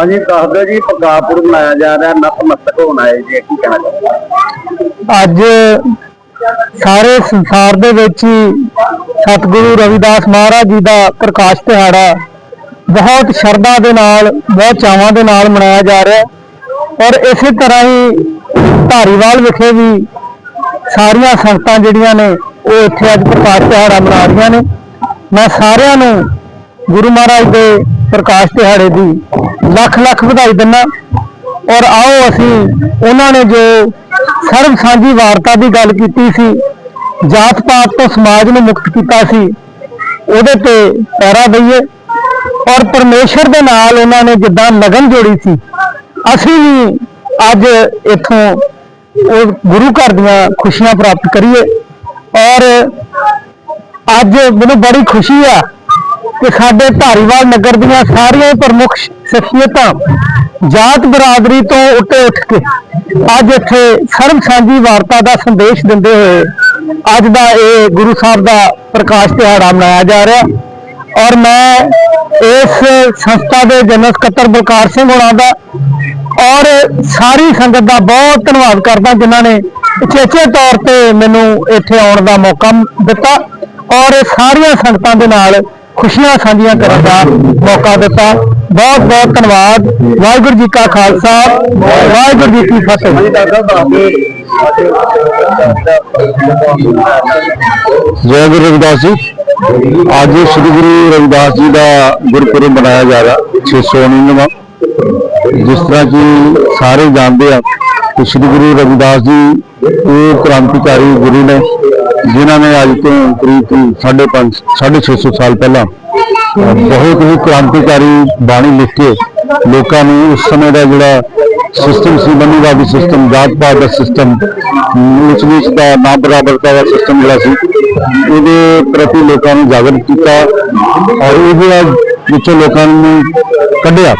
ਹਾਂਜੀ, ਦੱਸ ਜੀ ਪਕਾਪੁਰ ਮਨਾਇਆ ਜਾ ਰਿਹਾ ਨਤਮਸਤਕ ਹੋਣਾ ਹੈ ਜੀ ਕੀ ਕਹਿਣਾ ਅੱਜ ਸਾਰੇ ਸੰਸਾਰ ਦੇ ਵਿੱਚ ਹੀ ਸਤਿਗੁਰੂ ਰਵਿਦਾਸ ਮਹਾਰਾਜ ਜੀ ਦਾ ਪ੍ਰਕਾਸ਼ ਦਿਹਾੜਾ ਬਹੁਤ ਸ਼ਰਧਾ ਦੇ ਨਾਲ, ਬਹੁਤ ਚਾਵਾਂ ਦੇ ਨਾਲ ਮਨਾਇਆ ਜਾ ਰਿਹਾ ਔਰ ਇਸੇ ਤਰ੍ਹਾਂ ਹੀ ਧਾਰੀਵਾਲ ਵਿਖੇ ਵੀ ਸਾਰੀਆਂ ਸੰਗਤਾਂ ਜਿਹੜੀਆਂ ਨੇ, ਉਹ ਇੱਥੇ ਅੱਜ ਪ੍ਰਕਾਸ਼ ਦਿਹਾੜਾ ਮਨਾ ਰਹੀਆਂ ਨੇ। ਮੈਂ ਸਾਰਿਆਂ ਨੂੰ ਗੁਰੂ ਮਹਾਰਾਜ ਦੇ ਪ੍ਰਕਾਸ਼ ਦਿਹਾੜੇ ਦੀ ਲੱਖ ਲੱਖ ਵਧਾਈ ਦਿੰਦਾ। ਔਰ ਆਓ ਅਸੀਂ ਉਹਨਾਂ ਨੇ ਜੋ ਸਰਬ ਸਾਂਝੀ ਵਾਰਤਾ ਦੀ ਗੱਲ ਕੀਤੀ ਸੀ, ਜਾਤ ਪਾਤ ਤੋਂ ਸਮਾਜ ਨੂੰ ਮੁਕਤ ਕੀਤਾ ਸੀ, ਉਹਦੇ ਤੇ ਪੈਰਾ ਦਈਏ। ਔਰ ਪਰਮੇਸ਼ਰ ਦੇ ਨਾਲ ਉਹਨਾਂ ਨੇ ਜਿੱਦਾਂ ਲਗਨ ਜੋੜੀ ਸੀ, ਅਸੀਂ ਵੀ ਅੱਜ ਇੱਥੋਂ ਉਹ ਗੁਰੂ ਘਰ ਦੀਆਂ ਖੁਸ਼ੀਆਂ ਪ੍ਰਾਪਤ ਕਰੀਏ। ਔਰ ਅੱਜ ਮੈਨੂੰ ਬੜੀ ਖੁਸ਼ੀ ਆ ਕਿ ਸਾਡੇ ਧਾਰੀਵਾਲ ਨਗਰ ਦੀਆਂ ਸਾਰੀਆਂ ਪ੍ਰਮੁੱਖ ਸ਼ਖਸੀਅਤਾਂ ਜਾਤ ਬਰਾਦਰੀ ਤੋਂ ਉੱਤੇ ਉੱਠ ਕੇ ਅੱਜ ਇੱਥੇ ਸਰਬ ਸਾਂਝੀ ਵਾਰਤਾ ਦਾ ਸੰਦੇਸ਼ ਦਿੰਦੇ ਹੋਏ ਅੱਜ ਦਾ ਇਹ ਗੁਰੂ ਸਾਹਿਬ ਦਾ ਪ੍ਰਕਾਸ਼ ਦਿਹਾੜਾ ਮਨਾਇਆ ਜਾ ਰਿਹਾ। ਔਰ ਮੈਂ ਇਸ ਸੰਸਥਾ ਦੇ ਜਨਰਲ ਸਕੱਤਰ ਬਲਕਾਰ ਸਿੰਘ ਹੋਣਾ ਦਾ ਔਰ ਸਾਰੀ ਸੰਗਤ ਦਾ ਬਹੁਤ ਧੰਨਵਾਦ ਕਰਦਾ ਜਿਨ੍ਹਾਂ ਨੇ ਉਚੇਚੇ ਤੌਰ ਤੇ ਮੈਨੂੰ ਇੱਥੇ ਆਉਣ ਦਾ ਮੌਕਾ ਦਿੱਤਾ। ਔਰ ਸਾਰੀਆਂ ਸੰਗਤਾਂ ਦੇ ਨਾਲ ਖੁਸ਼ੀਆਂ ਸਾਂਝੀਆਂ ਕਰਨ ਦਾ ਮੌਕਾ ਦਿੱਤਾ। ਬਹੁਤ ਬਹੁਤ ਧੰਨਵਾਦ। ਵਾਹਿਗੁਰੂ ਜੀ ਕਾ ਖਾਲਸਾ। ਵਾਹਿਗੁਰੂ ਜੀ ਕੀ ਫਤਿਹ। ਜੈ ਗੁਰੂ ਰਵਿਦਾਸ ਜੀ। ਅੱਜ ਸ੍ਰੀ ਗੁਰੂ ਰਵਿਦਾਸ ਜੀ ਦਾ ਗੁਰਪੁਰਬ ਮਨਾਇਆ ਜਾ ਰਿਹਾ 619ਵਾਂ ਜਿਸ ਤਰ੍ਹਾਂ ਕਿ ਸਾਰੇ ਜਾਣਦੇ ਆ ਕਿ ਸ੍ਰੀ ਗੁਰੂ ਰਵਿਦਾਸ ਜੀ ਉਹ ਕ੍ਰਾਂਤੀਕਾਰੀ ਗੁਰੂ ਨੇ, ਜਿਨ੍ਹਾਂ ਨੇ ਅੱਜ ਤੋਂ ਕਰੀਬ 5.5 650 ਸਾਲ ਪਹਿਲਾਂ ਬਹੁਤ ਹੀ ਕ੍ਰਾਂਤੀਕਾਰੀ ਬਾਣੀ ਲਿਖ ਕੇ ਲੋਕਾਂ ਨੂੰ ਉਸ ਸਮੇਂ ਦਾ ਜਿਹੜਾ ਸਿਸਟਮ ਸੀ ਬੰਦੀਵਾਦੀ ਸਿਸਟਮ ਜਾਤ ਪਾਤ ਦਾ ਸਿਸਟਮ ਨੀਚ ਨੀਚ ਦਾ, ਨਾ ਬਰਾਬਰਤਾ ਦਾ ਸਿਸਟਮ ਜਿਹੜਾ ਸੀ, ਇਹਦੇ ਪ੍ਰਤੀ ਲੋਕਾਂ ਨੂੰ ਜਾਗਰੂਕ ਕੀਤਾ ਔਰ ਉਹਦੇ ਵਿੱਚੋਂ ਲੋਕਾਂ ਨੂੰ ਕੱਢਿਆ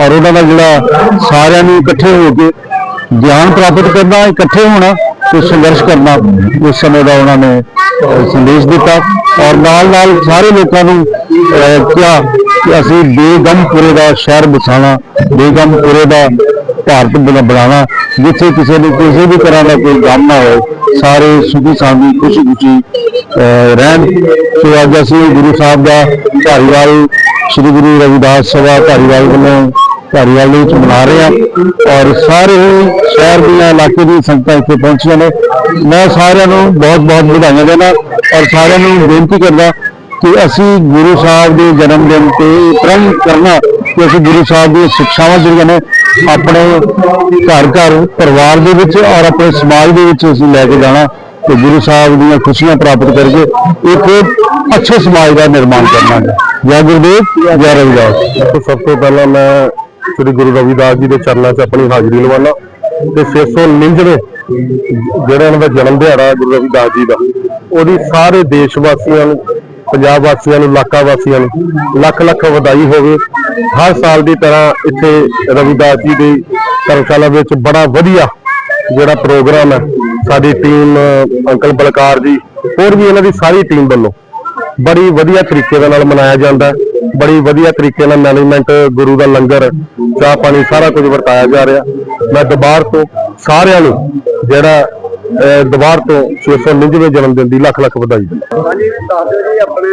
ਔਰ ਉਹਨਾਂ ਦਾ ਜਿਹੜਾ ਸਾਰਿਆਂ ਨੂੰ ਇਕੱਠੇ ਹੋ ਕੇ ਗਿਆਨ ਪ੍ਰਾਪਤ ਕਰਨਾ ਇਕੱਠੇ ਹੋਣਾ ਤੇ ਸੰਘਰਸ਼ ਕਰਨਾ ਉਸ ਸਮੇਂ ਦਾ ਉਹਨਾਂ ਨੇ ਸੰਦੇਸ਼ ਦਿੱਤਾ ਔਰ ਨਾਲ ਨਾਲ ਸਾਰੇ ਲੋਕਾਂ ਨੂੰ ਕਿਹਾ ਕਿ ਅਸੀਂ ਬੇਗਮਪੁਰੇ ਦਾ ਸ਼ਹਿਰ ਬਸਾਣਾ ਬੇਗਮਪੁਰੇ ਦਾ ਭਾਰਤ ਬਣਾਉਣਾ ਜਿੱਥੇ ਕਿਸੇ ਨੂੰ ਕਿਸੇ ਵੀ ਤਰ੍ਹਾਂ ਦਾ ਕੋਈ ਗਮ ਨਾ ਹੋਵੇ ਸਾਰੇ ਸੁਖੀ ਸਾਂਦੀ ਖੁਸ਼ੀ ਖੁਸ਼ੀ ਅਹ, ਰਹਿਣ। ਸੋ ਅੱਜ ਅਸੀਂ ਗੁਰੂ ਸਾਹਿਬ ਦਾ ਧਾਰੀਵਾਲ ਸ੍ਰੀ ਗੁਰੂ ਰਵਿਦਾਸ ਸਭਾ ਧਾਰੀਵਾਲ ਵੱਲੋਂ ਧਾਰੀਵਾਲ ਦੇ ਵਿੱਚ ਮਨਾ ਰਹੇ ਹਾਂ ਔਰ ਸਾਰੇ ਹੀ ਸ਼ਹਿਰ ਦੀਆਂ ਇਲਾਕੇ ਦੀਆਂ ਸੰਗਤਾਂ ਇੱਥੇ ਪਹੁੰਚੀਆਂ ਨੇ। ਮੈਂ ਸਾਰਿਆਂ ਨੂੰ ਬਹੁਤ ਬਹੁਤ ਵਧਾਈਆਂ ਦੇਣਾ ਔਰ ਸਾਰਿਆਂ ਨੂੰ ਬੇਨਤੀ ਕਰਦਾ ਕਿ ਅਸੀਂ ਗੁਰੂ ਸਾਹਿਬ ਦੇ ਜਨਮ ਦਿਨ ਤੇ ਪ੍ਰਣ ਕਰਨਾ ਕਿ ਅਸੀਂ ਗੁਰੂ ਸਾਹਿਬ ਦੀਆਂ ਸਿੱਖਿਆਵਾਂ ਜਿਹੜੀਆਂ ਨੇ ਆਪਣੇ ਘਰ ਘਰ ਪਰਿਵਾਰ ਦੇ ਵਿੱਚ ਔਰ ਆਪਣੇ ਸਮਾਜ ਦੇ ਵਿੱਚ ਅਸੀਂ ਲੈ ਕੇ ਜਾਣਾ ਤੇ ਗੁਰੂ ਸਾਹਿਬ ਦੀਆਂ ਖੁਸ਼ੀਆਂ ਪ੍ਰਾਪਤ ਕਰਕੇ ਇੱਕ ਅੱਛੇ ਸਮਾਜ ਦਾ ਨਿਰਮਾਣ ਕਰਨਾ ਹੈ। ਜੈ ਗੁਰਦੇਵ, ਜੈ ਰਵਿਦਾਸ। ਸਭ ਤੋਂ ਪਹਿਲਾਂ ਮੈਂ ਸ੍ਰੀ ਗੁਰੂ ਰਵਿਦਾਸ ਜੀ ਦੇ ਚਰਨਾਂ 'ਚ ਆਪਣੀ ਹਾਜ਼ਰੀ ਲਵਾਉਣਾ ਤੇ 699 ਜਿਹੜਾ ਇਹਨਾਂ ਦਾ ਜਨਮ ਦਿਹਾੜਾ ਗੁਰੂ ਰਵਿਦਾਸ ਜੀ ਦਾ, ਉਹਦੀ ਸਾਰੇ ਦੇਸ਼ ਵਾਸੀਆਂ ਨੂੰ, ਪੰਜਾਬ ਵਾਸੀਆਂ ਨੂੰ, ਇਲਾਕਾ ਵਾਸੀਆਂ ਨੂੰ ਲੱਖ ਲੱਖ ਵਧਾਈ ਹੋਵੇ ਹਰ ਸਾਲ ਦੀ ਤਰ੍ਹਾਂ ਇੱਥੇ ਰਵਿਦਾਸ ਜੀ ਦੀ ਧਰਮਸ਼ਾਲਾ ਵਿੱਚ ਬੜਾ ਵਧੀਆ ਜਿਹੜਾ ਪ੍ਰੋਗਰਾਮ ਹੈ, ਸਾਡੀ ਟੀਮ, ਅੰਕਲ ਬਲਕਾਰ ਜੀ, ਹੋਰ ਵੀ ਇਹਨਾਂ ਦੀ ਸਾਰੀ ਟੀਮ ਵੱਲੋਂ ਬੜੀ ਵਧੀਆ ਤਰੀਕੇ ਦੇ ਨਾਲ ਮਨਾਇਆ ਜਾਂਦਾ ਹੈ। ਬੜੀ ਵਧੀਆ ਤਰੀਕੇ ਨਾਲ ਮੈਨੇਜਮੈਂਟ ਗੁਰੂ ਦਾ ਲੰਗਰ ਚਾਹ ਪਾਣੀ ਸਾਰਾ ਕੁਝ ਵਰਤਾਇਆ ਜਾ ਰਿਹਾ। ਮੈਂ ਦੁਬਾਰ ਤੋਂ ਸਾਰਿਆਂ ਨੂੰ ਜਿਹੜਾ ਦੁਬਾਰ ਤੋਂ 699ਵੇਂ ਜਨਮ ਦਿਨ ਦੀ ਲੱਖ ਲੱਖ ਵਧਾਈ। ਹਾਂਜੀ ਦੱਸ ਦਿਓ ਜੀ ਆਪਣੇ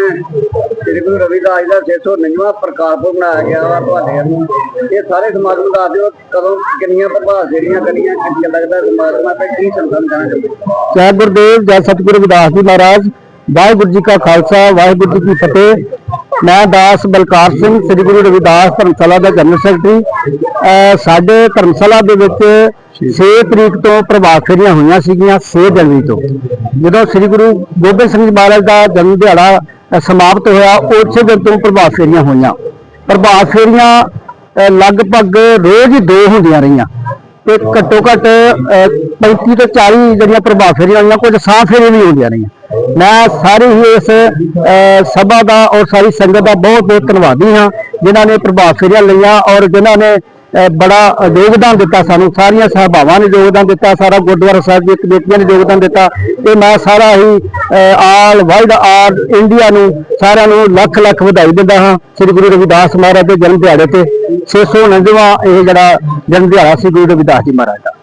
ਸ੍ਰੀ ਗੁਰੂ ਰਵਿਦਾਸ ਦਾ 699ਵਾਂ ਪ੍ਰਕਾਸ਼ਪੁਰ ਮਨਾਇਆ ਗਿਆ ਵਾ ਤੁਹਾਡੇ ਨੂੰ ਇਹ ਸਾਰੇ ਸਮਾਜ ਨੂੰ ਦੱਸ ਦਿਓ ਕਦੋਂ ਕਿੰਨੀਆਂ ਪ੍ਰਭਾਤ ਜਿਹੜੀਆਂ ਕਰੀਆਂ ਕਿੰਨਾ ਲੱਗਦਾ ਸਮਾਗਮਾਂ ਤੇ ਕੀ ਸੰਦਨ ਜਾਣਾ ਚਾਹੁੰਦੇ? ਜੈ ਗੁਰਦੇਵ ਜੈ ਸਤਿਗੁਰੂ ਰਵਿਦਾਸ ਜੀ ਮਹਾਰਾਜ ਵਾਹਿਗੁਰੂ ਜੀ ਕਾ ਖਾਲਸਾ ਵਾਹਿਗੁਰੂ ਜੀ ਕੀ ਫਤਿਹ। ਮੈਂ ਦਾਸ ਬਲਕਾਰ ਸਿੰਘ ਸ੍ਰੀ ਗੁਰੂ ਰਵਿਦਾਸ ਧਰਮਸ਼ਾਲਾ ਦਾ ਜਨਰਲ ਸੈਕਟਰੀ। ਸਾਡੇ ਧਰਮਸ਼ਾਲਾ ਦੇ ਵਿੱਚ 6 ਤਰੀਕ ਤੋਂ ਪ੍ਰਭਾਵ ਫੇਰੀਆਂ ਹੋਈਆਂ ਸੀਗੀਆਂ 6 ਜਨਵਰੀ ਤੋਂ। ਜਦੋਂ ਸ੍ਰੀ ਗੁਰੂ ਗੋਬਿੰਦ ਸਿੰਘ ਜੀ ਮਹਾਰਾਜ ਦਾ ਜਨਮ ਦਿਹਾੜਾ ਸਮਾਪਤ ਹੋਇਆ ਉਸੇ ਦਿਨ ਤੋਂ ਪ੍ਰਭਾਵ ਫੇਰੀਆਂ ਹੋਈਆਂ। ਪ੍ਰਭਾਵ ਫੇਰੀਆਂ ਲਗਭਗ ਰੋਜ਼ ਹੀ ਦੋ ਹੁੰਦੀਆਂ ਰਹੀਆਂ। ਤੇ ਘੱਟੋ ਘੱਟ ਅਹ, 35 ਤੋਂ 40 ਜਿਹੜੀਆਂ ਪ੍ਰਭਾਵ ਫੇਰੀਆਂ ਹੋਈਆਂ ਕੁਝ ਸਾਹ ਫੇਰੀਆਂ ਵੀ ਹੁੰਦੀਆਂ ਰਹੀਆਂ। ਮੈਂ ਸਾਰੀ ਹੀ ਇਸ ਅਹ, ਸਭਾ ਦਾ ਔਰ ਸਾਰੀ ਸੰਗਤ ਦਾ ਬਹੁਤ ਬਹੁਤ ਧੰਨਵਾਦੀ ਹਾਂ ਜਿਨ੍ਹਾਂ ਨੇ ਪ੍ਰਭਾਵ ਫੇਰੀਆਂ ਲਈਆਂ ਔਰ ਜਿਨ੍ਹਾਂ ਨੇ ਅਹ ਬੜਾ ਯੋਗਦਾਨ ਦਿੱਤਾ ਸਾਨੂੰ। ਸਾਰੀਆਂ ਸਭਾਵਾਂ ਨੇ ਯੋਗਦਾਨ ਦਿੱਤਾ ਸਾਰਾ ਗੁਰਦੁਆਰਾ ਸਾਹਿਬ ਦੀ ਕਮੇਟੀਆਂ ਨੇ ਯੋਗਦਾਨ ਦਿੱਤਾ ਤੇ ਮੈਂ ਸਾਰਾ ਹੀ ਆਲ ਵਰਲਡ ਆਲ ਇੰਡੀਆ ਨੂੰ ਸਾਰਿਆਂ ਨੂੰ ਲੱਖ ਲੱਖ ਵਧਾਈ ਦਿੰਦਾ ਹਾਂ। ਸ੍ਰੀ ਗੁਰੂ ਰਵਿਦਾਸ ਮਹਾਰਾਜ ਦੇ ਜਨਮ ਦਿਹਾੜੇ ਤੇ 649ਵਾਂ ਇਹ ਜਿਹੜਾ ਜਨਮ ਦਿਹਾੜਾ ਸੀ ਗੁਰੂ ਰਵਿਦਾਸ ਜੀ ਮਹਾਰਾਜ ਦਾ।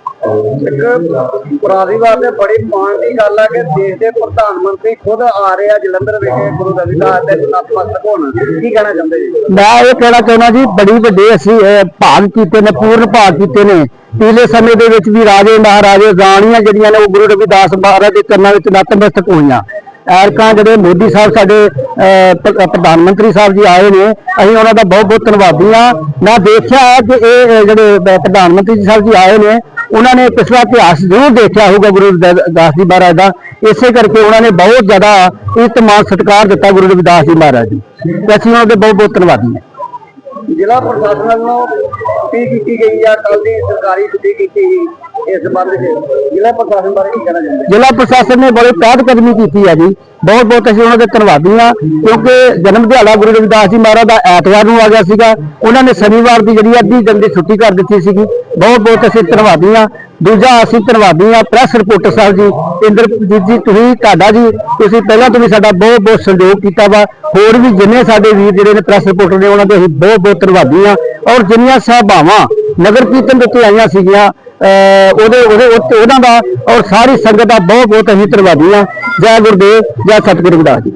ਇੱਕ ਪੁਰਾਣੀਵਾਦ ਤੇ ਬੜੀ ਮਾਣ ਦੀ ਗੱਲ ਆ ਕਿ ਦੇਸ਼ ਦੇ ਪ੍ਰਧਾਨ ਮੰਤਰੀ ਖੁਦ ਆ ਰਹੇ ਆ ਜਲੰਧਰ ਵਿਖੇ, ਗੁਰੂ ਰਵਿਦਾਸ ਦੇ ਨਤਮਸਤਕ ਹੋਣ ਕੀ ਕਹਿਣਾ ਚਾਹੁੰਦੇ ਜੀ? ਮੈਂ ਇਹ ਕਹਿਣਾ ਚਾਹੁੰਦਾ ਜੀ, ਬੜੀ ਵੱਡੇ ਅਸੀਂ ਭਾਗ ਕੀਤੇ ਨੇ, ਪੂਰਨ ਭਾਗ ਕੀਤੇ ਨੇ। ਪਿਛਲੇ ਸਮੇਂ ਦੇ ਵਿੱਚ ਵੀ ਰਾਜੇ ਮਹਾਰਾਜੇ ਰਾਣੀਆਂ ਜਿਹੜੀਆਂ ਨੇ, ਉਹ ਗੁਰੂ ਰਵਿਦਾਸ ਮਹਾਰਾਜ ਦੇ ਚਰਨਾਂ ਵਿੱਚ ਨਤਮਸਤਕ ਹੋਈਆਂ। ਐਰਕਾਂ ਜਿਹੜੇ ਮੋਦੀ ਸਾਹਿਬ ਸਾਡੇ ਪ੍ਰਧਾਨ ਮੰਤਰੀ ਸਾਹਿਬ ਜੀ ਆਏ ਨੇ, ਅਸੀਂ ਉਹਨਾਂ ਦਾ ਬਹੁਤ ਬਹੁਤ ਧੰਨਵਾਦੀ ਹਾਂ। ਮੈਂ ਦੇਖਿਆ ਹੈ ਕਿ ਇਹ ਜਿਹੜੇ ਪ੍ਰਧਾਨ ਮੰਤਰੀ ਸਾਹਿਬ ਜੀ ਆਏ ਨੇ ਉਹਨਾਂ ਨੇ ਪਿਛਲਾ ਇਤਿਹਾਸ ਜ਼ਰੂਰ ਦੇਖਿਆ ਹੋਊਗਾ ਗੁਰੂ ਰਵਿਦਾਸ ਜੀ ਮਹਾਰਾਜ ਦਾ, ਇਸੇ ਕਰਕੇ ਉਹਨਾਂ ਨੇ ਬਹੁਤ ਜ਼ਿਆਦਾ ਇਤਮਾਨ ਸਤਿਕਾਰ ਦਿੱਤਾ ਗੁਰੂ ਰਵਿਦਾਸ ਜੀ ਮਹਾਰਾਜ ਜੀ ਤੇ ਅਸੀਂ ਉਹਨਾਂ ਦੇ ਬਹੁਤ ਬਹੁਤ ਧੰਨਵਾਦੀ ਹਾਂ। ਜ਼ਿਲ੍ਹਾ ਪ੍ਰਸ਼ਾਸਨ ਵੱਲੋਂ ਛੁੱਟੀ ਕੀਤੀ ਗਈ ਆ ਕੱਲ ਦੀ ਸਰਕਾਰੀ ਛੁੱਟੀ ਕੀਤੀ ਗਈ? ਇਸ ਸੰਬੰਧ ਵਿੱਚ ਜ਼ਿਲ੍ਹਾ ਪ੍ਰਸ਼ਾਸਨ ਬਾਰੇ ਕੀ ਕਹਿਣਾ ਚਾਹੁੰਦੇ? ਜ਼ਿਲ੍ਹਾ ਪ੍ਰਸ਼ਾਸਨ ਨੇ ਬੜੀ ਪਹਿਲ ਕਦਮੀ ਕੀਤੀ ਹੈ ਜੀ। ਬਹੁਤ ਬਹੁਤ ਅਸੀਂ ਉਹਨਾਂ ਦੇ ਧੰਨਵਾਦੀ ਹਾਂ ਕਿਉਂਕਿ ਜਨਮ ਦਿਹਾੜਾ ਗੁਰੂ ਰਵਿਦਾਸ ਜੀ ਮਹਾਰਾਜ ਦਾ ਐਤਵਾਰ ਨੂੰ ਆ ਗਿਆ ਸੀਗਾ। ਉਹਨਾਂ ਨੇ ਸ਼ਨੀਵਾਰ ਦੀ ਜਿਹੜੀ ਅੱਧੀ ਦਿਨ ਦੀ ਛੁੱਟੀ ਕਰ ਦਿੱਤੀ ਸੀਗੀ। ਬਹੁਤ ਬਹੁਤ ਅਸੀਂ ਧੰਨਵਾਦੀ ਹਾਂ। ਦੂਜਾ ਅਸੀਂ ਧੰਨਵਾਦੀ ਹਾਂ ਪ੍ਰੈਸ ਰਿਪੋਰਟਰ ਸਾਹਿਬ ਜੀ ਇੰਦਰਜੀਤ ਜੀ, ਤੁਸੀਂ, ਤੁਹਾਡਾ ਜੀ, ਤੁਸੀਂ ਪਹਿਲਾਂ ਤੋਂ ਵੀ ਸਾਡਾ ਬਹੁਤ ਬਹੁਤ ਸਹਿਯੋਗ ਕੀਤਾ ਵਾ। ਹੋਰ ਵੀ ਜਿੰਨੇ ਸਾਡੇ ਵੀਰ ਜਿਹੜੇ ਨੇ ਪ੍ਰੈਸ ਰਿਪੋਰਟਰ ਨੇ, ਉਹਨਾਂ ਦੇ ਅਸੀਂ ਬਹੁਤ ਬਹੁਤ ਧੰਨਵਾਦੀ ਹਾਂ। ਔਰ ਜਿੰਨੀਆਂ ਸਭਾਵਾਂ ਨਗਰ ਕੀਰਤਨ ਦੇ ਉੱਤੇ ਆਈਆਂ ਸੀਗੀਆਂ ਉਹਦੇ ਉਹਦੇ ਉੱਤੇ ਉਹਨਾਂ ਦਾ ਔਰ ਸਾਰੀ ਸੰਗਤ ਦਾ ਬਹੁਤ ਬਹੁਤ ਅਸੀਂ ਧੰਨਵਾਦੀ ਹਾਂ। ਜੈ ਗੁਰਦੇਵ, ਜੈ ਸਤਿਗੁਰੂ ਰਵਿਦਾਸ ਜੀ।